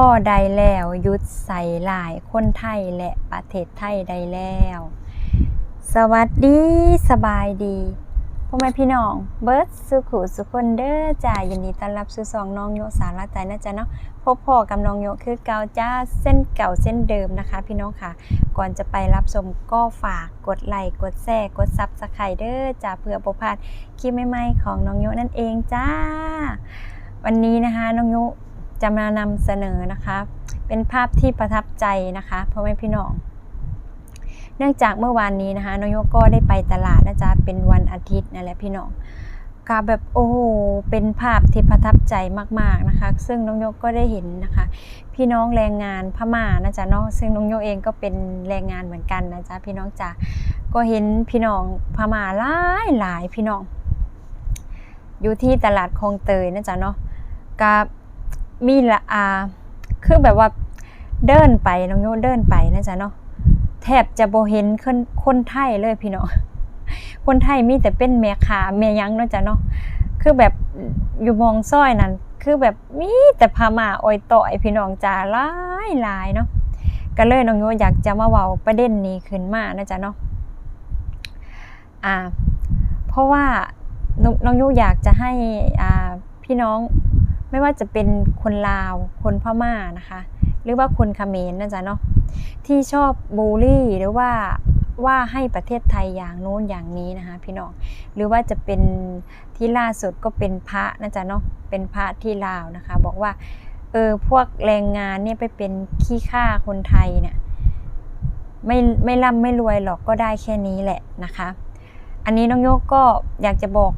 พ่อใดแล้วยุดใส่หลายคนไทยและประเทศไทยใดแล้ว สวัสดีสบายดีพ่อแม่พี่น้องเบิร์ดสุขุสุคนเด้อจ้ายินดีต้อนรับสู่สองน้องโยสารใจนะจ๊ะเนาะพบพ่อกับน้องโยคือเก่าจ้าเส้นเก่าเส้นเดิมนะคะ พี่น้องค่ะ ก่อนจะไปรับชมก็ฝากกดไลค์กดแชร์กดซับสไครเดอร์จ้าเพื่อประพลาดคลิปใหม่ๆของน้องโยนั่นเองจ้า วันนี้นะคะน้องโย จะมานำเสนอนะคะ เป็นภาพที่ประทับใจนะคะพ่อแม่พี่น้อง เนื่องจากเมื่อวานนี้นะคะน้องโยก็ได้ไปตลาดนะจ๊ะเป็นวันอาทิตย์นั่นแหละพี่น้องก็แบบโอ้โหเป็นภาพที่ประทับใจมากๆนะคะ ซึ่งน้องโยก็ได้เห็นนะคะ พี่น้องแรงงานพม่านะจ๊ะเนาะซึ่งน้องโยเองก็เป็นแรงงานเหมือนกันนะจ๊ะพี่น้องจ๋าก็เห็นพี่น้องพม่าหลายหลายพี่น้อง อยู่ที่ตลาดคลองเตยนะจ๊ะเนาะกับ มีละอาคือแบบว่าเดินไปน้องโยเดินไปนะจ๊ะเนาะแทบจะโบเห็นคนคนไทยเลยพี่เน้องคนไทยมีแต่เป็นแม่ค้าแม่ยังเนาะจ๊ะเนาะคือแบบอยู่มองซ้อยนั่นคือแบบมีแต่พามาออยต่อยพี่น้องจ้าหลายหลายเนาะก็เลยน้องโยอยากจะมาเว้าประเด็นนี้ขึ้นมานะจ๊ะเนาะอ่า เพราะว่าน้องโยอยากจะให้อ่าพี่น้อง ไม่ว่าจะเป็นคนลาว คนพม่านะคะ หรือว่าคนเขมรนะจ๊ะเนาะที่ชอบบูลลี่หรือว่าว่าให้ประเทศไทยอย่างโน้นอย่างนี้นะคะ พี่น้องหรือว่าจะเป็นที่ล่าสุดก็เป็นพระนะจ๊ะเนาะเป็นพระที่ลาวนะคะ บอกว่าเออพวกแรงงานเนี่ยไปเป็นขี้ข้าคนไทยเนี่ยไม่ไม่ร่ำไม่รวยหรอกก็ได้แค่นี้แหละนะคะ อันนี้น้องโยกก็อยากจะบอก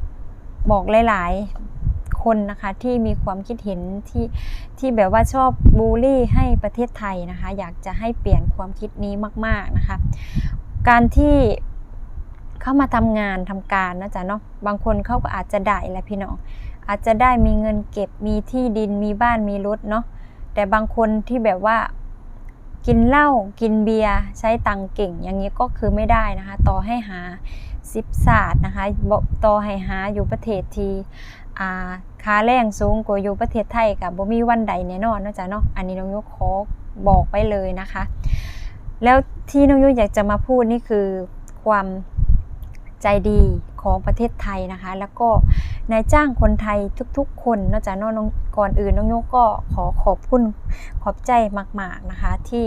บอกหลาย ๆ คนนะคะที่มีความคิดเห็นที่ที่แบบว่าชอบบูลลี่ให้ประเทศไทยนะคะ อยากจะให้เปลี่ยนความคิดนี้มาก ๆนะคะ การที่เข้ามาทำงานทำการนะจ๊ะเนาะบางคนเขาก็อาจจะได้แหละพี่น้องอาจจะได้มีเงินเก็บมีที่ดินมีบ้านมีรถเนาะแต่บางคนที่แบบว่ากินเหล้ากินเบียร์ใช้ตังเก่ง อย่างนี้ก็คือไม่ได้นะคะ ต่อให้หาสิบศาสตร์นะคะต่อให้หาอยู่ประเทศที่ อ่าค่าแรงสูงกว่าอยู่ประเทศไทยกับบ่มีวันใดแน่นอนนะจ๊ะเนาะอันนี้น้องยุขอบอกไปเลยนะคะ แล้วที่น้องยุอยากจะมาพูดนี่คือความใจดีของประเทศไทยนะคะ แล้วก็นายจ้างคนไทยทุกๆ คนนาะจ๊ะเนาะน้องก่อนอื่นน้องโยุก็ขอขอบคุณขอบใจมาก ๆนะคะ ที่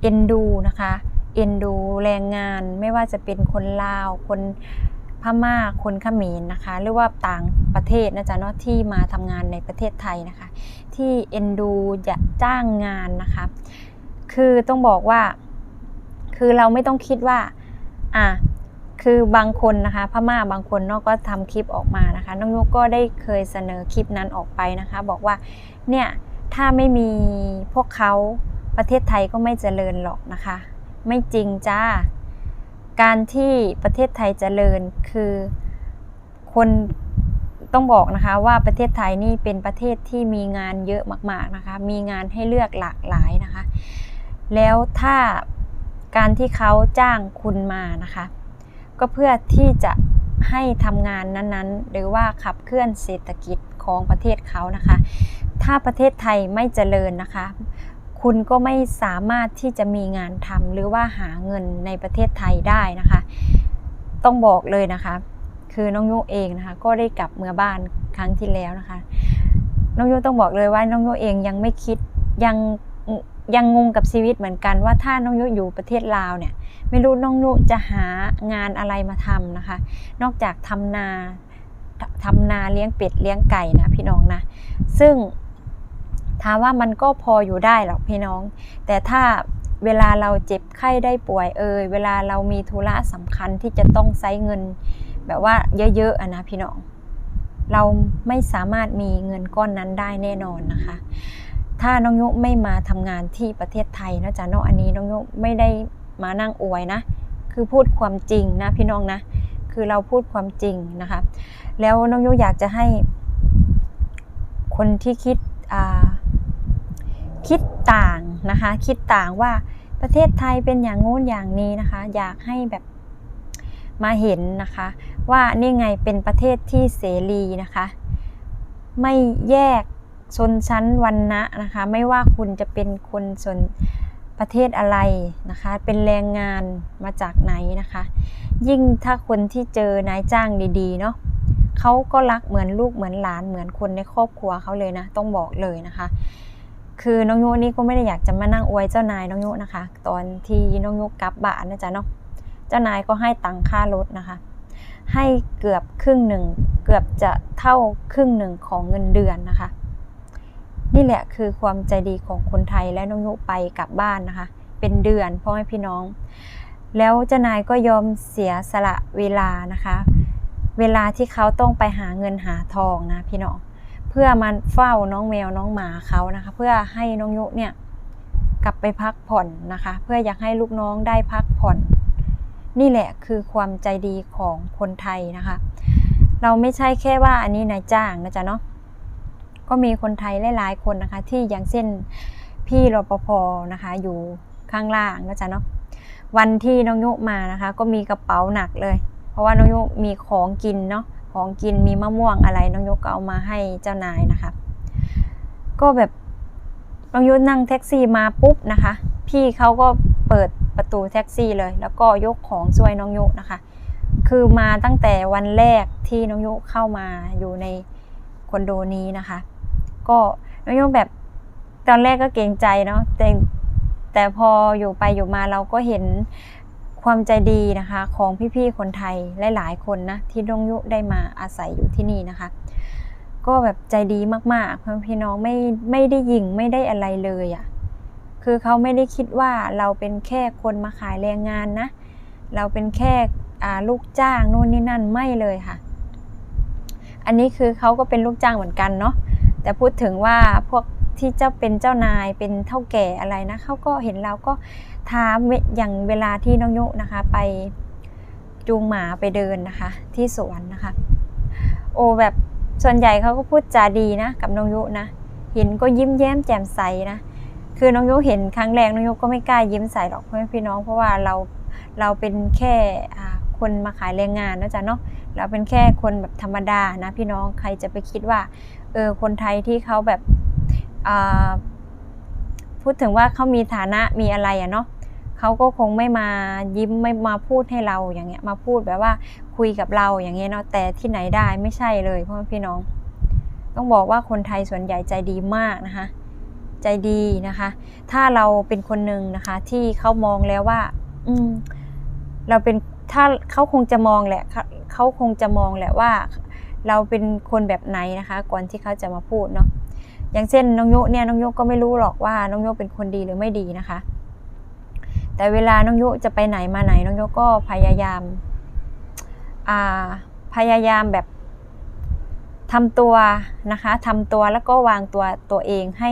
เอ็นดูนะคะเอ็นดูแรงงานไม่ว่าจะเป็นคนลาวคน ม่าคนเขมรนะคะ หรือว่าต่างประเทศนะจ๊ะเนาะที่มาทำงานในประเทศไทยนะคะ ที่เอ็นดูจะจ้างงานนะคะ คือต้องบอกว่า คือเราไม่ต้องคิดว่าอะคือบางคนนะคะพม่าบางคนเนาะก็ทำคลิปออกมานะคะ น้องยุกก็ได้เคยเสนอคลิปนั้นออกไปนะคะ บอกว่าเนี่ยถ้าไม่มีพวกเขาประเทศไทยก็ไม่เจริญหรอกนะคะ ไม่จริงจ้า การที่ประเทศไทยเจริญคือคนต้องบอกนะคะว่าประเทศไทยนี่เป็นประเทศที่มีงานเยอะมาก ๆนะคะ มีงานให้เลือกหลากหลายนะคะ แล้วถ้าการที่เขาจ้างคุณมานะคะ ก็เพื่อที่จะให้ทำงานนั้นๆ หรือว่าขับเคลื่อนเศรษฐกิจของประเทศเขานะคะ ถ้าประเทศไทยไม่เจริญนะคะ คุณก็ไม่สามารถที่จะมีงานทำหรือว่าหาเงินในประเทศไทยได้นะคะ ต้องบอกเลยนะคะ คือน้องโยเองนะคะ ก็ได้กลับเมื่อบ้านครั้งที่แล้วนะคะ น้องโยต้องบอกเลยว่าน้องโยเองยังไม่คิดยังยังงงกับชีวิตเหมือนกันว่าถ้าน้องโยอยู่ประเทศลาวเนี่ย ไม่รู้น้องโยจะหางานอะไรมาทำนะคะ นอกจากทำนาทำนาเลี้ยงเป็ดเลี้ยงไก่นะพี่น้องนะ ซึ่ง ถามว่ามันก็พออยู่ได้หรอกพี่น้อง แต่ถ้าเวลาเราเจ็บไข้ได้ป่วยเอยเวลาเรามีธุระสำคัญที่จะต้องใช้เงิน แบบว่าเยอะๆอะนะพี่น้อง เราไม่สามารถมีเงินก้อนนั้นได้แน่นอนนะคะ ถ้าน้องยุไม่มาทำงานที่ประเทศไทยนะจ๊ะเนาะอันนี้น้องยุไม่ได้มานั่งอวยนะ คือพูดความจริงนะพี่น้องนะ คือเราพูดความจริงนะคะ แล้วน้องยุอยากจะให้คนที่คิดอ่า คิดต่างนะคะ คิดต่างว่าประเทศไทยเป็นอย่างงู้นอย่างนี้นะคะ อยากให้แบบมาเห็นนะคะ ว่านี่ไงเป็นประเทศที่เสรีนะคะ ไม่แยกชนชั้นวรรณะนะคะ ไม่ว่าคุณจะเป็นคนส่วนประเทศอะไรนะคะ เป็นแรงงานมาจากไหนนะคะ ยิ่งถ้าคนที่เจอนายจ้างดีๆเนาะเขาก็รักเหมือนลูกเหมือนหลานเหมือนคนในครอบครัวเขาเลยนะ ต้องบอกเลยนะคะ คือน้องยุนี่ก็ไม่ได้อยากจะมานั่งอวยเจ้านายน้องยุนะคะ ตอนที่น้องยุกลับบ้านนะจ๊ะเนาะเจ้านายก็ให้ตังค่ารถนะคะ ให้เกือบครึ่งหนึ่งเกือบจะเท่าครึ่งหนึ่งของเงินเดือนนะคะ นี่แหละคือความใจดีของคนไทยและน้องยุไปกลับบ้านนะคะ เป็นเดือนพ่อแม่พี่น้อง แล้วเจ้านายก็ยอมเสียสละเวลานะคะ เวลาที่เขาต้องไปหาเงินหาทองนะพี่น้อง พื่อมาเฝ้าน้องแมวน้องหมาเขานะคะ เพื่อให้น้องยุเนี่ยกลับไปพักผ่อนนะคะ เพื่ออยากให้ลูกน้องได้พักผ่อน นี่แหละคือความใจดีของคนไทยนะคะ เราไม่ใช่แค่ว่าอันนี้นายจ้างนะจ๊ะเนาะก็มีคนไทยหลายๆคนนะคะ ที่อย่างเช่นพี่รปภนะคะ อยู่ข้างล่างนะจ๊ะเนาะวันที่น้องยุมานะคะ ก็มีกระเป๋าหนักเลย เพราะว่าน้องยุมีของกินเนาะ ของกินมีมะม่วงอะไร น้องยกก็เอามาให้เจ้านายนะคะ ก็แบบน้องยุนั่งแท็กซี่มาปุ๊บนะคะ พี่เขาก็เปิดประตูแท็กซี่เลย แล้วก็ยกของช่วยน้องยุนะคะ คือมาตั้งแต่วันแรกที่น้องยุเข้ามาอยู่ในคอนโดนี้นะคะ ก็น้องยุแบบตอนแรกก็เกรงใจเนาะแต่แต่พออยู่ไปอยู่มาเราก็เห็น ความใจดีนะคะของพี่ๆคนไทยหลายๆคนนะที่ดงยุได้มาอาศัยอยู่ที่นี่นะคะ ก็แบบใจดีมากๆเพื่อนพี่น้องไม่ไม่ได้ยิงไม่ได้อะไรเลยอะ่ะคือเขาไม่ได้คิดว่าเราเป็นแค่คนมาขายแรงงานนะ เราเป็นแค่ลูกจ้างนู่นนี่นั่นไม่เลยค่ะ อันนี้คือเขาก็เป็นลูกจ้างเหมือนกันเนาะแต่พูดถึงว่าพวกที่เจ้าเป็นเจ้านายเป็นเท่าแก่อะไรนะเขาก็เห็นเราก็ ถามอย่างเวลาที่น้องยุนะคะไปจูงหมาไปเดินนะคะ ที่สวนนะคะ โอแบบส่วนใหญ่เขาก็พูดจาดีนะ กับน้องยุนะเห็นก็ยิ้มแย้มแจ่มใสนะคือน้องยุเห็นครั้งแรกน้องยุก็ไม่กล้ายิ้มใส่หรอกเพื่อนพี่น้องเพราะว่าเราเราเป็นแค่คนมาขายแรงงานนะจ๊ะเนาะเราเป็นแค่คนแบบธรรมดานะพี่น้องใครจะไปคิดว่าเออคนไทยที่เขาแบบพูดถึงว่าเขามีฐานะมีอะไรอะเนาะ เขาก็คงไม่มายิ้มไม่มาพูดให้เราอย่างเงี้ยมาพูดแบบว่าคุยกับเราอย่างเงี้ยเนาะแต่ที่ไหนได้ไม่ใช่เลยพ่อพี่น้อง ต้องบอกว่าคนไทยส่วนใหญ่ใจดีมากนะคะใจดีนะคะ ถ้าเราเป็นคนหนึ่งนะคะ ที่เขามองแล้วว่า อืม เราเป็นถ้าเขาคงจะมองแหละเขาเขาคงจะมองแหละว่า เราเป็นคนแบบไหนนะคะ ก่อนที่เขาจะมาพูดเนาะอย่างเช่นน้องโยเนี่ยน้องโยก็ไม่รู้หรอกว่าน้องโยเป็นคนดีหรือไม่ดีนะคะ แต่เวลาน้องโยจะไปไหนมาไหนน้องโยก็พยายามอ่าพยายามแบบทำตัวนะคะทำตัวแล้วก็วางตัวตัวเองให้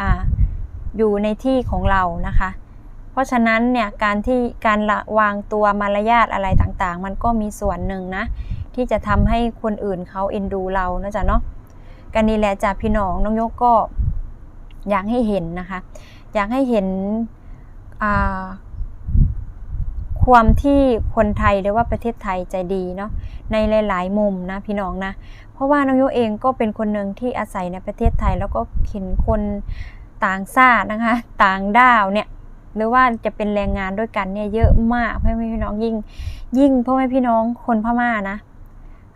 อ่าอยู่ในที่ของเรานะคะ เพราะฉะนั้นเนี่ยการที่การละวางตัวมารยาทอะไรต่างๆ มันก็มีส่วนหนึ่งนะ ที่จะทำให้คนอื่นเขาเอ็นดูเรานะจ๊ะเนาะกันนี่แหละจากพี่น้องน้องยกก็อยากให้เห็นนะคะ อยากให้เห็น ความที่คนไทยหรือว่าประเทศไทยใจดีเนาะในหลาย ๆ มุมนะพี่น้องนะ เพราะว่าน้องโยเองก็เป็นคนหนึ่งที่อาศัยในประเทศไทย แล้วก็เห็นคนต่างชาตินะคะ ต่างด้าวเนี่ยหรือว่าจะเป็นแรงงานด้วยกันเนี่ยเยอะมากพ่อแม่พี่น้องยิ่ง ยิ่งพ่อแม่พี่น้องคนพม่านะ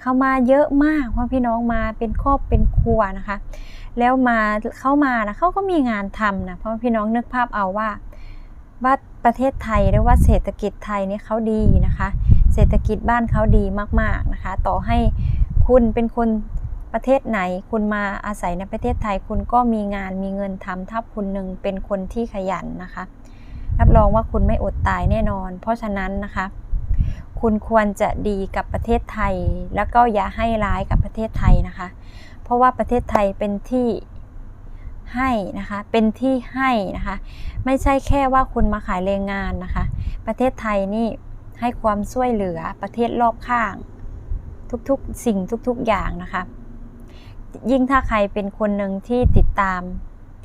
เข้ามาเยอะมากเพราะพี่น้องมาเป็นครอบเป็นครัวนะคะ แล้วมาเข้ามานะเขาก็มีงานทำนะเพราะพี่น้องนึกภาพเอาว่า ว่าประเทศไทยหรือว่าเศรษฐกิจไทยเนี่ยเขาดีนะคะ เศรษฐกิจบ้านเขาดีมากๆนะคะ ต่อให้คุณเป็นคนประเทศไหน คุณมาอาศัยในประเทศไทย คุณก็มีงานมีเงินทำถ้าคุณหนึ่งเป็นคนที่ขยันนะคะ รับรองว่าคุณไม่อดตายแน่นอน เพราะฉะนั้นนะคะ คุณควรจะดีกับประเทศไทย แล้วก็อย่าให้ร้ายกับประเทศไทยนะคะ เพราะว่าประเทศไทยเป็นที่ ให้นะคะ เป็นที่ให้นะคะ ไม่ใช่แค่ว่าคุณมาขายแรงงานนะคะ ประเทศไทยนี่ให้ความช่วยเหลือประเทศรอบข้าง ทุกๆสิ่งทุกๆอย่างนะคะ ยิ่งถ้าใครเป็นคนหนึ่งที่ติดตาม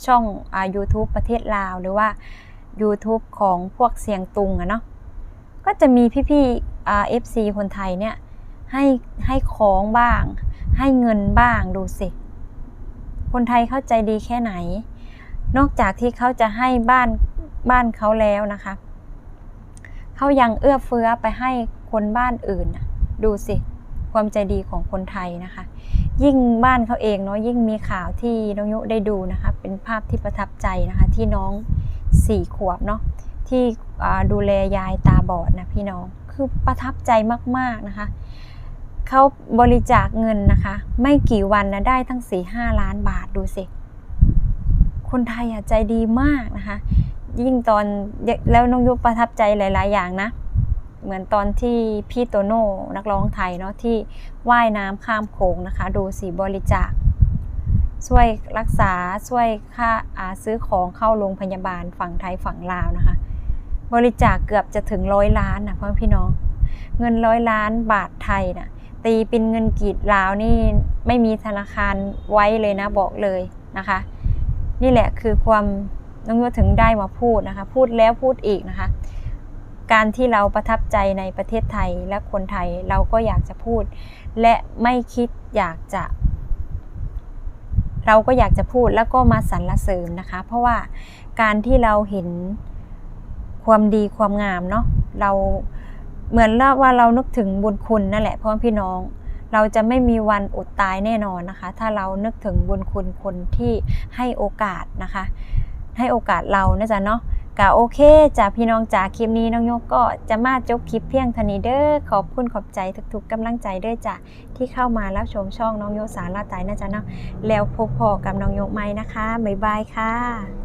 ช่องอ YouTube ประเทศลาว หรือว่า YouTube ของพวกเสียงตุงอะเนาะก็จะมีพี่ๆเอ่า FC คนไทยเนี่ยให้ให้ของบ้าง ให้เงินบ้างดูสิ คนไทยเข้าใจดีแค่ไหน นอกจากที่เขาจะให้บ้านบ้านเขาแล้วนะคะเขายังเอื้อเฟื้อไปให้คนบ้านอื่นนะดูสิ ความใจดีของคนไทยนะคะ ยิ่งบ้านเขาเองเนาะยิ่งมีข่าวที่น้องยุได้ดูนะคะ เป็นภาพที่ประทับใจนะคะ ที่น้องสี่ขวบเนาะที่ดูแลยายตาบอดนะพี่น้องคือประทับใจมากๆนะคะ เขาบริจาคเงินนะคะ ไม่กี่วันนะได้ทั้งสี่ห้าล้านบาทดูสิ คนไทยอะใจดีมากนะคะ ยิ่งตอนแล้วน้องยุประทับใจหลาย ๆ อย่างนะ เหมือนตอนที่พี่โตโน่นักร้องไทยเนาะที่ว่ายน้ำข้ามโขงนะคะ ดูสีบริจาคช่วยรักษาช่วยค่าอาซื้อของเข้าโรงพยาบาลฝั่งไทยฝั่งลาวนะคะ บริจาคเกือบจะถึงร้อยล้านนะพ่อพี่น้อง เงินร้อยล้านบาทไทยนะ ตีเป็นเงินกีดลาวนี่ไม่มีธนาคารไว้เลยนะบอกเลยนะคะ นี่แหละคือความน้องยถึงได้มาพูดนะคะ พูดแล้วพูดอีกนะคะ การที่เราประทับใจในประเทศไทยและคนไทยเราก็อยากจะพูด และไม่คิดอยากจะ เราก็อยากจะพูดแล้วก็มาสรรเสริญนะคะ เพราะว่าการที่เราเห็นความดีความงามเนาะเรา เหมือนว่าเรานึกถึงบุญคุณนั่นแหละพ่อพี่น้อง เราจะไม่มีวันอดตายแน่นอนนะคะ ถ้าเรานึกถึงบุญคุณคนที่ให้โอกาสนะคะ ให้โอกาสเรานะจ๊ะเนาะกะโอเคจ้ะพี่น้องจ๋าคลิปนี้น้องโยกก็จะมาจบคลิปเพียงเท่านี้เด้อขอบคุณขอบใจทุกๆกำลังใจเด้อจ้ะที่เข้ามารับชมช่องน้องโยสารลาไตนะจ๊ะเนาะแล้วพบพอกับน้องโยกใหม่นะคะบ๊ายบายค่ะ